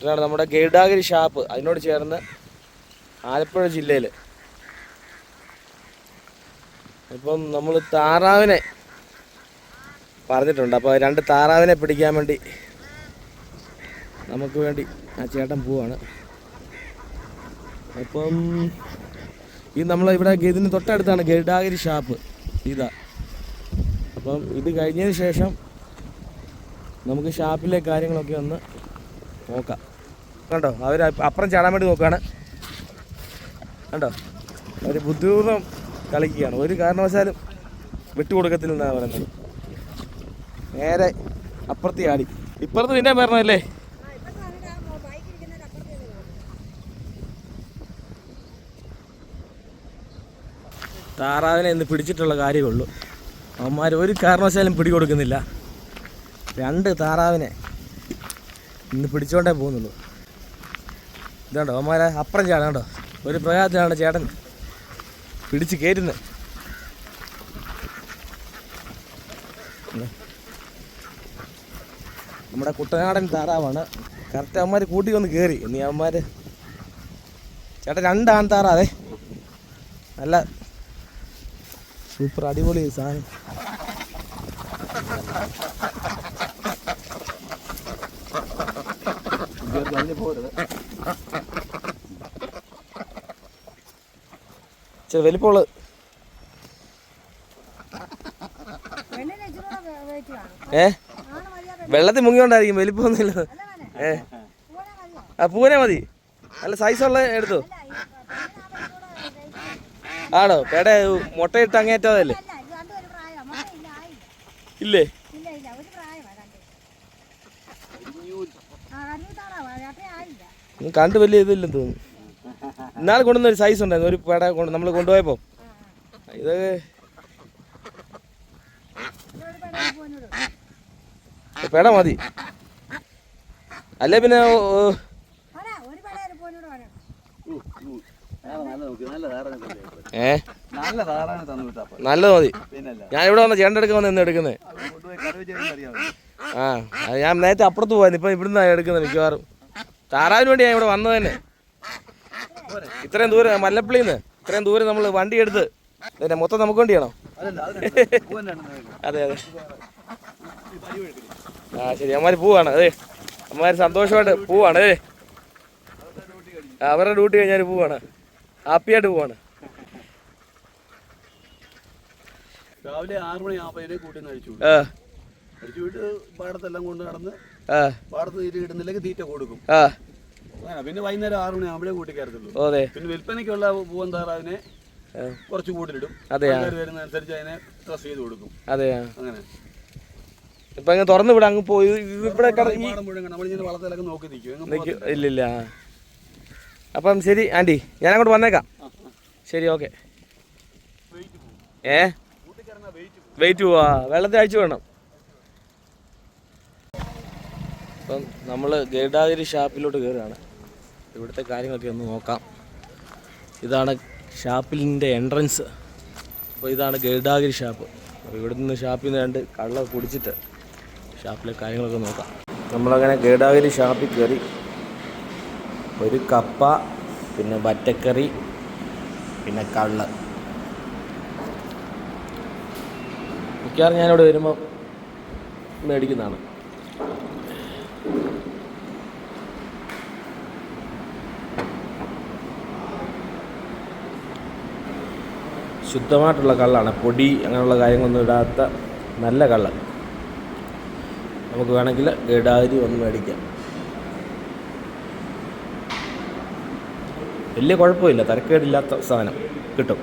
ഇതാണ് നമ്മുടെ ഗൈഡാഗിരി ഷാപ്പ് അതിനോട് ചേർന്ന് ആലപ്പുഴ ജില്ലയിൽ ഇപ്പം നമ്മൾ താറാവിനെ പറഞ്ഞിട്ടുണ്ട്. അപ്പോൾ രണ്ട് താറാവിനെ പിടിക്കാൻ വേണ്ടി നമുക്ക് വേണ്ടി ആ ചേട്ടൻ പോവാണ്. അപ്പം ഈ നമ്മൾ ഇവിടെ ഇതിന് തൊട്ടടുത്താണ് ഗൈഡാഗിരി ഷാപ്പ്. ഇതാ. അപ്പം ഇത് കഴിഞ്ഞതിന് ശേഷം നമുക്ക് ഷാപ്പിലെ കാര്യങ്ങളൊക്കെ ഒന്ന് നോക്കാം. കണ്ടോ? അവർ അപ്പുറം ചാടാൻ വേണ്ടി നോക്കുകയാണ് കണ്ടോ? അവർ ബുദ്ധിപൂർവം കളിക്കുകയാണ്. ഒരു കാരണവശാലും വിട്ടുകൊടുക്കത്തില്ലെന്നാണ് പറയുന്നത്. നേരെ അപ്പുറത്ത് ചാടി. ഇപ്പുറത്ത് പിന്നെ പറഞ്ഞല്ലേ താറാവിനെ ഇന്ന് പിടിച്ചിട്ടുള്ള കാര്യമുള്ളൂ അവന്മാർ ഒരു കാരണവശാലും പിടികൊടുക്കുന്നില്ല. രണ്ട് താറാവിനെ ഇന്ന് പിടിച്ചോണ്ടേ പോകുന്നുള്ളൂ. ഇതാണ്ടോ അവന്മാരെ അപ്പുറം ചേട്ടൻ കണ്ടോ? ഒരു പ്രയാസത്തിലാണ് ചേട്ടൻ പിടിച്ച് കയറ്റുന്നത് നമ്മുടെ കുട്ടനാടൻ താറാവാണ്. കറക്റ്റ് അവന്മാർ കൂട്ടി വന്ന് കയറി ഇനി അവന്മാർ ചേട്ടൻ രണ്ടാൺ താറാവേ നല്ല സൂപ്പർ അടിപൊളി സാധനം. കാണും. ഏ. വെള്ളത്തിൽ മുങ്ങിയോണ്ടായിരിക്കും വലിപ്പമൊന്നുമില്ല ഏ? ആ പൂനെ മതി. നല്ല സൈസുള്ള എടുത്തു. ആണോ? പേടെ മുട്ടയിട്ട് അങ്ങേറ്റതല്ലേ ഇല്ല, കണ്ട് വലിയ ഇതില്ലെന്ന് തോന്നുന്നു. ഇന്നാൾ കൊണ്ടുവന്ന ഒരു സൈസ് ഉണ്ടായിരുന്നു. ഒരു പേട കൊണ്ട് നമ്മൾ കൊണ്ടുപോയപ്പോൾ ഇത് പേട മതി. അല്ലേ പിന്നെ ഏ? നല്ലത് മതി. ഞാൻ ഇവിടെ വന്ന ചേട്ടന്റെ എടുക്കാൻ വന്ന് എന്ന് എടുക്കുന്നത് ആ ഞാൻ നേരത്തെ അപ്പുറത്ത് പോയത് ഇപ്പം ഇവിടുന്ന് എടുക്കുന്നത് മിക്കവാറും. താറാവിന് വേണ്ടി ഞാൻ ഇവിടെ വന്നത് തന്നെ. ഇത്രയും ദൂരം മല്ലപ്പള്ളിയിൽ നിന്ന് ഇത്രയും ദൂരം നമ്മൾ വണ്ടി എടുത്ത് പിന്നെ മൊത്തം നമുക്ക് വേണ്ടിയാണോ അതെ അതെ ആ ശരി അമ്മമാർ പോവാണ്. അതെ അമ്മമാർ സന്തോഷമായിട്ട് പോവാണ്. അതെ അവരുടെ ഡ്യൂട്ടി കഴിഞ്ഞാൽ പോവാണ്. ഹാപ്പിയായിട്ട് പോവാണ്. രാവിലെ ആറ് മണി ആകുമ്പോൾ കൂട്ടി കഴിച്ചു വിട്ട് പാടത്തെല്ലാം കൊണ്ട് നടന്ന് പാടത്ത് തീറ്റ കിട്ടുന്നില്ലെങ്കിൽ തീറ്റ കൊടുക്കും. പിന്നെ വൈകുന്നേരം ആറ് മണി ആകുമ്പോഴേ കൂട്ടി കയറത്തുള്ളൂ. ഓ പിന്നെ വിൽപ്പനയ്ക്കുള്ള പൂവൻ താറാവിനെ കുറച്ച് കൂട്ടിലിടും അതെയാ? ആൾക്കാർ വരുന്നതനുസരിച്ച് അതിനെ ഡ്രസ് ചെയ്ത് കൊടുക്കും. അതെയാ? അങ്ങനെ. ഇപ്പൊ അങ്ങ് തുറന്നു വിടാം അങ്ങ് പോയി. ഇവിടെ നമ്മളിങ്ങനെ വളത്തിലൊക്കെ നോക്കി നിൽക്കും. ഇല്ലില്ല. അപ്പം ശരി ആന്റി ഞാൻ അങ്ങോട്ട് വന്നേക്കാം ശരി ഓക്കെ. ഏ? വെയിറ്റ് പോവാ. വെള്ളത്തിൽ അഴിച്ചു വേണം അപ്പം നമ്മൾ ഗൈഡാതിരി ഷാപ്പിലോട്ട് കയറുകയാണ് ഇവിടുത്തെ കാര്യങ്ങളൊക്കെ ഒന്ന് നോക്കാം. ഇതാണ് ഷാപ്പിലിന്റെ എൻട്രൻസ്. അപ്പോൾ ഇതാണ് ഗൈഡാഗിരി ഷാപ്പ്. അപ്പോൾ ഇവിടെ നിന്ന് ഷാപ്പിൽ നിന്ന് രണ്ട് കള്ള കുടിച്ചിട്ട് ഷാപ്പിലെ കാര്യങ്ങളൊക്കെ നോക്കാം. നമ്മളങ്ങനെ ഗൈഡാഗിരി ഷാപ്പിൽ കയറി ഒരു കപ്പ പിന്നെ വറ്റക്കറി പിന്നെ കള്ള് മിക്കവാറും ഞാനിവിടെ വരുമ്പോൾ മേടിക്കുന്നതാണ്. ശുദ്ധമായിട്ടുള്ള കള്ളാണ്. പൊടി അങ്ങനെയുള്ള കാര്യങ്ങളൊന്നും ഇടാത്ത നല്ല കള്ള് നമുക്ക് വേണമെങ്കിൽ ഗഡാരി ഒന്ന് മേടിക്കാം. വലിയ കുഴപ്പമില്ല. തരക്കേടില്ലാത്ത സാധനം കിട്ടും.